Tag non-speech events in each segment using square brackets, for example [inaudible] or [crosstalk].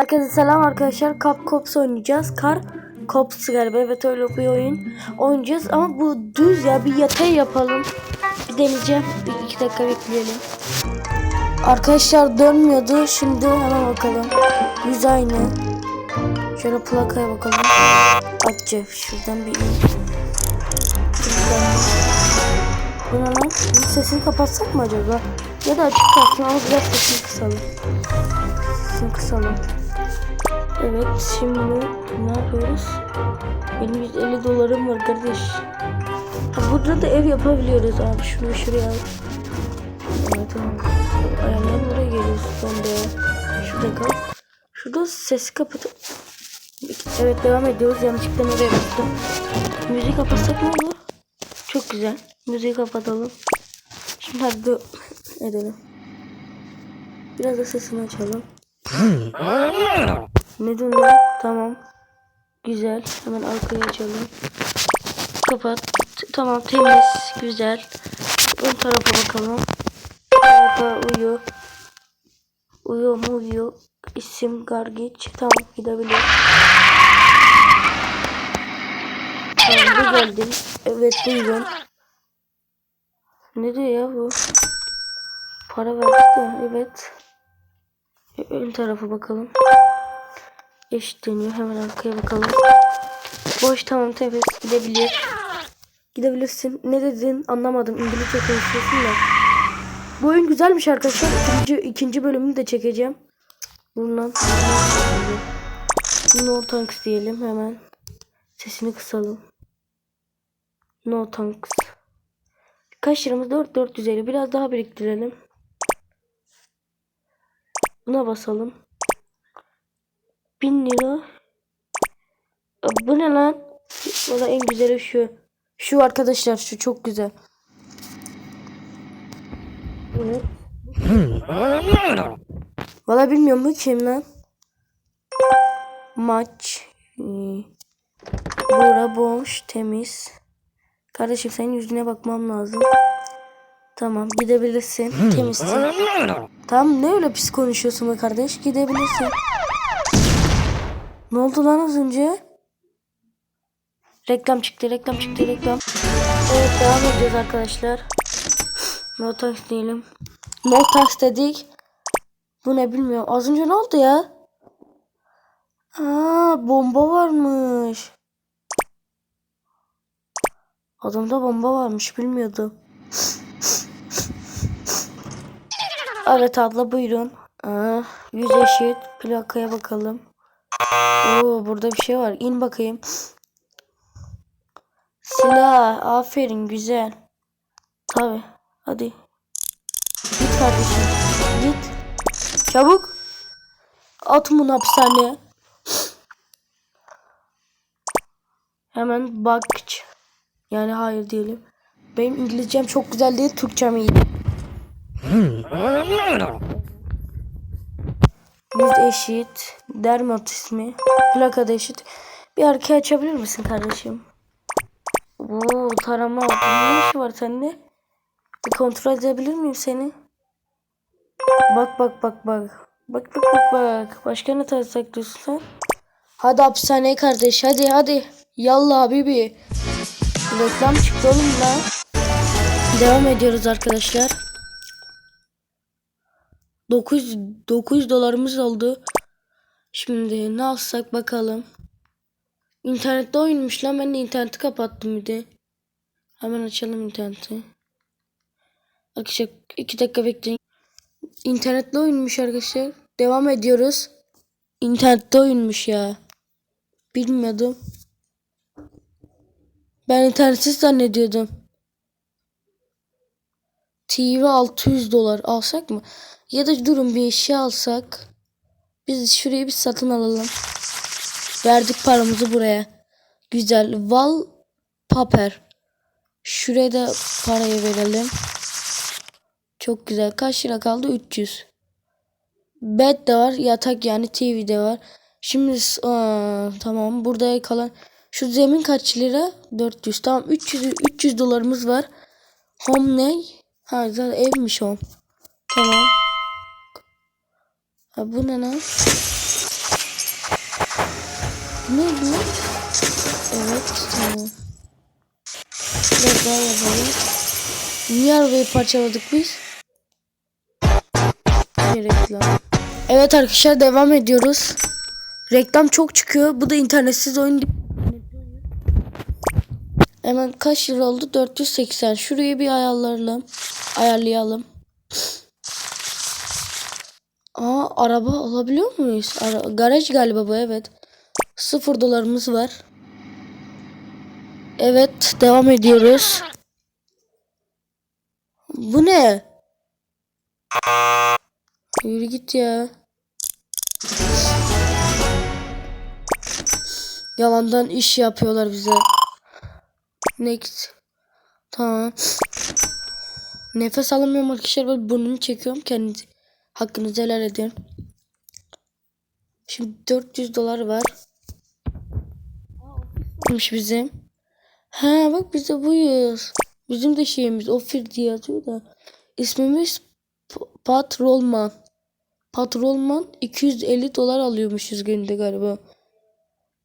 Herkese selam arkadaşlar. Cup Cops oynayacağız. Kar Cops galiba. Evet öyle bir oyun oynayacağız. Ama bu düz ya. Bir yatay yapalım. Bir deneyeceğim. Bir iki dakika bekleyelim. Arkadaşlar dönmüyordu. Şimdi hemen bakalım. Yüz aynı. Şöyle plakaya bakalım. Akçe. Şuradan bir in. Şuradan. Bu ne lan? Sesini kapatsak mı acaba? Ya da açık kalsın ama biraz sesini kısalım. Sesini kısalım. Evet şimdi ne yapıyoruz? Benim 150 dolarım var kardeş. Ha, burada da ev yapabiliyoruz abi. Şunu şuraya al. Evet tamam. Ayarlayalım buraya geliyoruz. Son de. Şurada kal. Şurada sesi kapatıp. Evet devam ediyoruz. Yanlışlıkla oraya bastım. Müziği kapatsak ne olur? Çok güzel. Müziği kapatalım. Şimdi hadi de [laughs] edelim. Biraz da sesini açalım. [laughs] ne lan? Tamam. Güzel. Hemen arkayı açalım. Kapat. Tamam temiz. Güzel. Ön tarafa bakalım. Tarafa uyu. Uyuyor mu uyuyor. İsim Gargiç. Tamam gidebilir. Tamam geldim. Evet buyurun. Ne diyor ya bu? Para verdi de evet. Ön tarafa bakalım. Eş dönüyor. Hemen arkaya bakalım. Boş tamam temiz. Gidebilir. Gidebilirsin. Ne dedin? Anlamadım. İngilizce konuşuyorsun da. Bu oyun güzelmiş arkadaşlar. İkinci, ikinci bölümünü de çekeceğim. Bundan. No tanks diyelim hemen. Sesini kısalım. No tanks. Kaç liramız? 4 450. Biraz daha biriktirelim. Buna basalım. 1000 lira. Bu ne lan? Valla en güzeli şu. Şu arkadaşlar şu çok güzel. Evet. Valla bilmiyorum bu kim lan? Maç. Ee, Bura boş, temiz. Kardeşim senin yüzüne bakmam lazım. Tamam gidebilirsin. Temizsin. Tamam ne öyle pis konuşuyorsun be kardeş? Gidebilirsin. Ne oldu lan az önce? Reklam çıktı, reklam çıktı, reklam. Evet devam ediyoruz arkadaşlar. No tax diyelim. No tax dedik. Bu ne bilmiyorum. Az önce ne oldu ya? Aa bomba varmış. Adamda bomba varmış bilmiyordum. Evet abla buyurun. Aa, yüz eşit. Plakaya bakalım. Oo burada bir şey var. İn bakayım. Silah. Aferin güzel. Tabi. Hadi. Git kardeşim. Git. Çabuk. At bunu hapishaneye. Hemen bak. Yani hayır diyelim. Benim İngilizcem çok güzel değil, Türkçem iyi. Yüz eşit. Dermat ismi. Plaka da eşit. Bir arkaya açabilir misin kardeşim? Oo tarama. Ne işi var sende? Bir kontrol edebilir miyim seni? Bak bak bak bak. Bak bak bak bak. Başka ne tarz saklıyorsun sen? Hadi hapishaneye kardeş hadi hadi. Yallah habibi. Reklam çıktı oğlum lan. Devam ediyoruz arkadaşlar. 9 9 dolarımız oldu. Şimdi ne alsak bakalım. İnternette oyunmuş lan ben de interneti kapattım bir de. Hemen açalım interneti. Arkadaşlar 2 dakika bekleyin. İnternette oyunmuş arkadaşlar. Devam ediyoruz. İnternette oyunmuş ya. Bilmiyordum. Ben internetsiz zannediyordum. TV 600 dolar alsak mı? Ya da durun bir eşya alsak. Biz şurayı bir satın alalım. Verdik paramızı buraya. Güzel. Wall paper. Şuraya da parayı verelim. Çok güzel. Kaç lira kaldı? 300. Bed de var. Yatak yani TV de var. Şimdi aa, tamam. Burada kalan şu zemin kaç lira? 400. Tamam 300 300 dolarımız var. Home ne? Ha zaten evmiş home. Tamam. Ha bu ne lan? Ne bu? Evet tamam. Biraz daha yapalım. Niye arabayı parçaladık biz? Bir reklam. Evet arkadaşlar devam ediyoruz. Reklam çok çıkıyor. Bu da internetsiz oyun. Hemen kaç lira oldu? 480. Şurayı bir ayarlayalım. Ayarlayalım. Aa araba alabiliyor muyuz? Ara garaj galiba bu evet. Sıfır dolarımız var. Evet devam ediyoruz. Bu ne? Yürü git ya. Yalandan iş yapıyorlar bize. Next. Tamam. Nefes alamıyorum arkadaşlar. Böyle burnumu çekiyorum. Kendinizi hakkınızı helal edin. Şimdi 400 dolar var. Olmuş bizim. Ha bak biz de buyuz. Bizim de şeyimiz Ofir diye yazıyor da. İsmimiz Patrolman. Patrolman 250 dolar alıyormuşuz günde galiba.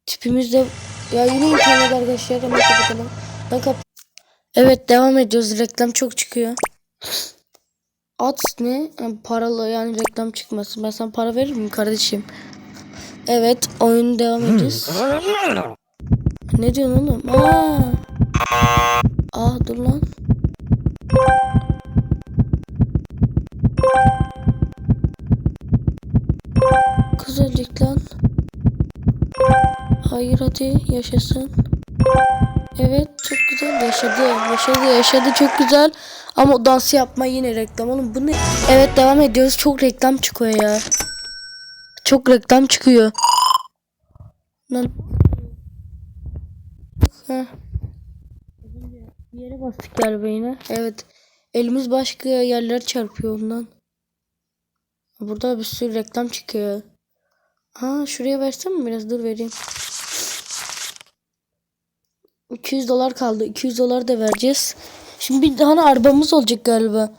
Tipimiz de ya yine internet arkadaşlar hemen Evet devam ediyoruz. Reklam çok çıkıyor. At ne? Yani paralı yani reklam çıkmasın. Ben sana para veririm mi kardeşim? Evet oyun devam ediyoruz. Ne diyorsun oğlum? Aa. Aa dur lan. Kız ölecek lan. Hayır hadi yaşasın. Evet çok güzel yaşadı. Yaşadı yaşadı çok güzel. Ama o dansı yapma yine reklam oğlum. Bu ne? Evet devam ediyoruz. Çok reklam çıkıyor ya. Çok reklam çıkıyor. Lan. Heh. Bir yere bastık galiba yine. Evet. Elimiz başka yerlere çarpıyor ondan. Burada bir sürü reklam çıkıyor. Ha şuraya versem mi biraz dur vereyim. 200 dolar kaldı. 200 dolar da vereceğiz. Şimdi bir tane arabamız olacak galiba.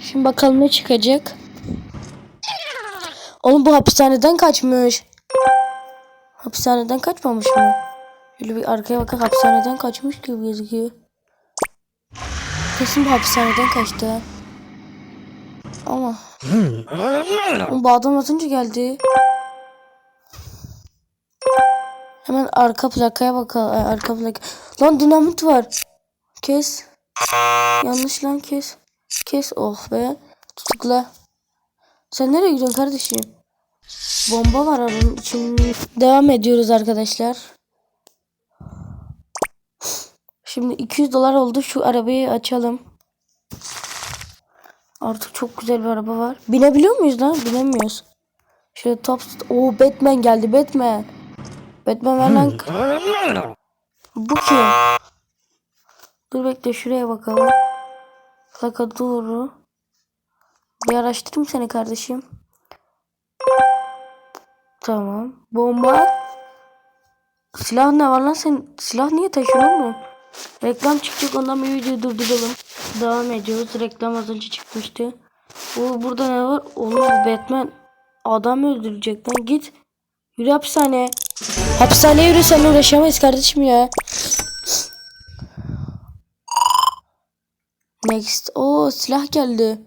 Şimdi bakalım ne çıkacak. Oğlum bu hapishaneden kaçmış. Hapishaneden kaçmamış mı? Şöyle bir arkaya bakın hapishaneden kaçmış gibi gözüküyor. Kesin bu hapishaneden kaçtı. Ama Oğlum bu adam az önce geldi. Arka plakaya bakalım. Ay, Arka plaka. Lan dinamit var. Kes. Yanlış lan kes. Kes. Oh be. Tutukla. Sen nereye gidiyorsun kardeşim? Bomba var arabanın içinde. Devam ediyoruz arkadaşlar. Şimdi 200 dolar oldu. Şu arabayı açalım. Artık çok güzel bir araba var. Binebiliyor muyuz lan? Binemiyoruz. Şöyle top... Oo Batman geldi. Batman. Batman ver lan. Bu kim? Dur bekle şuraya bakalım. Plaka doğru. Bir araştırayım seni kardeşim. Tamam. Bomba. Silah ne var lan sen? Silah niye taşıyorsun oğlum? Reklam çıkacak ondan bir video durduralım. Devam ediyoruz. Reklam az önce çıkmıştı. Oo, burada ne var? Oğlum Batman adam öldürecek lan git. Yürü hapishaneye. Hapishaneye yürü sen uğraşamayız kardeşim ya. Next. Oo silah geldi.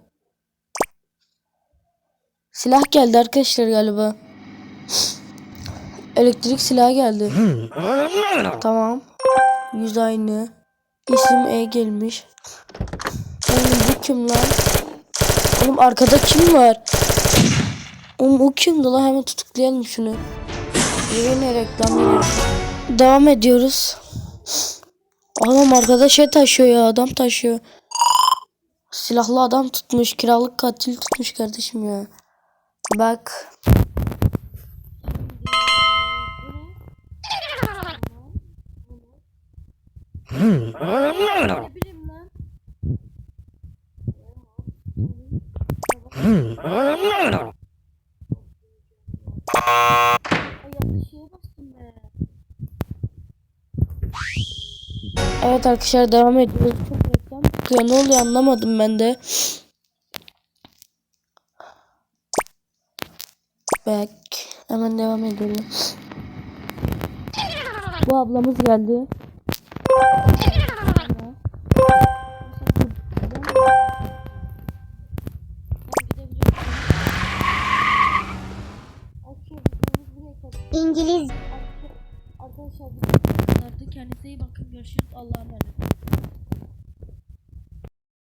Silah geldi arkadaşlar galiba. Elektrik silahı geldi. tamam. Yüz aynı. İsim E gelmiş. Oğlum bu kim lan? Oğlum arkada kim var? Oğlum o kimdi lan? Hemen tutuklayalım şunu. Yine reklam. Devam ediyoruz. Adam arkada şey taşıyor ya adam taşıyor. Silahlı adam tutmuş. Kiralık katil tutmuş kardeşim ya. Bak. Evet arkadaşlar devam ediyoruz. Çok reklam çıkıyor. Ne oluyor anlamadım ben de. Back. Hemen devam edelim. Bu ablamız geldi. Kendinize iyi bakın. Görüşürüz. Allah'a emanet.